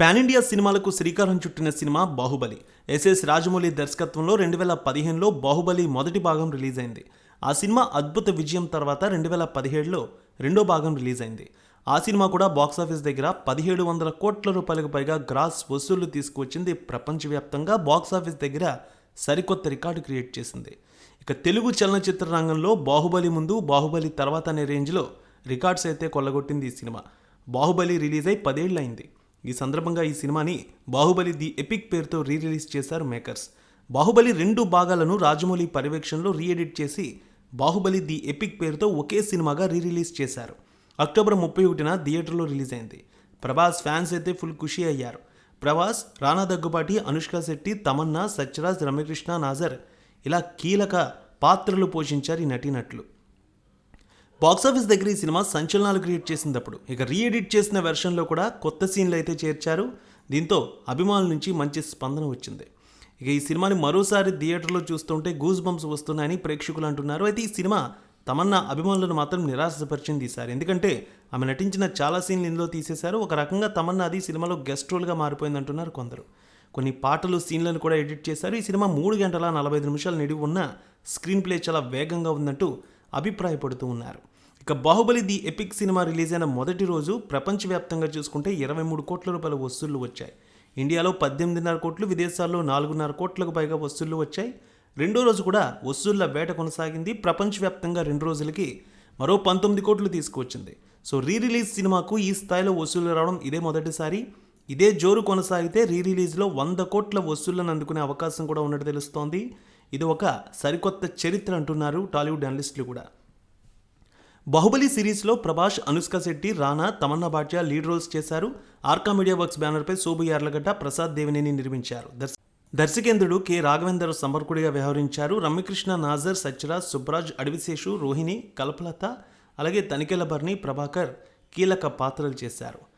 Pan India సినిమాలకు శ్రీకారం చుట్టిన సినిమా బాహుబలి. ఎస్ఎస్ రాజమౌళి దర్శకత్వంలో రెండు వేల పదిహేనులో బాహుబలి మొదటి భాగం రిలీజ్ అయింది ఆ సినిమా అద్భుత విజయం తర్వాత రెండు వేల పదిహేడులో రెండో భాగం రిలీజ్ అయింది ఆ సినిమా కూడా బాక్సాఫీస్ దగ్గర పదిహేడు వందల కోట్ల రూపాయలకు పైగా గ్రాస్ వసూళ్ళు తీసుకువచ్చింది ప్రపంచవ్యాప్తంగా బాక్సాఫీస్ దగ్గర సరికొత్త రికార్డు క్రియేట్ చేసింది. ఇక తెలుగు చలనచిత్ర రంగంలో బాహుబలి ముందు బాహుబలి తర్వాత అనే రేంజ్లో రికార్డ్స్ అయితే కొల్లగొట్టింది ఈ సినిమా. బాహుబలి రిలీజ్ అయి అయింది ఈ సందర్భంగా ఈ సినిమాని బాహుబలి ది ఎపిక్ పేరుతో రీ రిలీజ్ చేశారు మేకర్స్. బాహుబలి రెండు భాగాలను రాజమౌళి పర్యవేక్షణలో రీ ఎడిట్ చేసి బాహుబలి ది ఎపిక్ పేరుతో ఒకే సినిమాగా రీ రిలీజ్ చేశారు. అక్టోబర్ ముప్పై ఒకటిన థియేటర్లో రిలీజ్ అయింది. ప్రభాస్ ఫ్యాన్స్ అయితే ఫుల్ ఖుషి అయ్యారు. ప్రభాస్ రానా దగ్గుబాటి అనుష్క శెట్టి తమన్నా సత్యరాజ్ రమ్యకృష్ణ నాజర్ ఇలా కీలక పాత్రలు పోషించారు ఈ నటీనట్లు. బాక్సాఫీస్ దగ్గర ఈ సినిమా సంచలనాలు క్రియేట్ చేసినప్పుడు ఇక రీఎడిట్ చేసిన వెర్షన్లో కూడా కొత్త సీన్లు అయితే చేర్చారు. దీంతో అభిమానుల నుంచి మంచి స్పందన వచ్చింది. ఇక ఈ సినిమాని మరోసారి థియేటర్లో చూస్తుంటే గూస్ బంప్స్ వస్తున్నాయని ప్రేక్షకులు అంటున్నారు. అయితే ఈ సినిమా తమన్నా అభిమానులను మాత్రం నిరాశపరిచింది ఈసారి. ఎందుకంటే ఆమె నటించిన చాలా సీన్లు ఇందులో తీసేశారు. ఒక రకంగా తమన్నా అది సినిమాలో గెస్ట్ రోల్గా మారిపోయింది అంటున్నారు కొందరు. కొన్ని పాటలు సీన్లను కూడా ఎడిట్ చేశారు. ఈ సినిమా మూడు గంటల నలభై ఐదు నిమిషాలు నిడివి ఉన్న స్క్రీన్ ప్లే చాలా వేగంగా ఉందంటూ అభిప్రాయపడుతూ ఉన్నారు. ఇక Baahubali the epic cinema release అయిన మొదటి రోజు ప్రపంచవ్యాప్తంగా చూసుకుంటే ఇరవై మూడు కోట్ల రూపాయల వసూళ్ళు వచ్చాయి. ఇండియాలో పద్దెనిమిదిన్నర కోట్లు విదేశాల్లో నాలుగున్నర కోట్లకు పైగా వసూళ్ళు వచ్చాయి. రెండో రోజు కూడా వసూళ్ళ వేట కొనసాగింది. ప్రపంచవ్యాప్తంగా రెండు రోజులకి మరో పంతొమ్మిది కోట్లు తీసుకువచ్చింది. సో రీ రిలీజ్ సినిమాకు ఈ స్థాయిలో వసూళ్ళు రావడం ఇదే మొదటిసారి. ఇదే జోరు కొనసాగితే రీ రిలీజ్లో వంద కోట్ల వసూళ్ళను అందుకునే అవకాశం కూడా ఉన్నట్టు తెలుస్తోంది. ఇది ఒక సరికొత్త చరిత్ర అంటున్నారు టాలీవుడ్ అనలిస్టులు కూడా. బాహుబలి సిరీస్లో ప్రభాస్ అనుష్క శెట్టి రానా తమన్నా భాట్యా లీడ్ రోల్స్ చేశారు. ఆర్కా మీడియా వర్క్స్ బ్యానర్పై సోబు యార్లగడ్డ ప్రసాద్ దేవినేని నిర్మించారు. దర్శకేంద్రుడు కె. రాఘవేందర్ సమర్కుడిగా వ్యవహరించారు. రమ్యకృష్ణ నాజర్ సత్యరాజ్ సుబ్రాజ్ అడవిశేషు రోహిణి కల్పలత అలాగే తనికెల భరణి ప్రభాకర్ కీలక పాత్రలు చేశారు.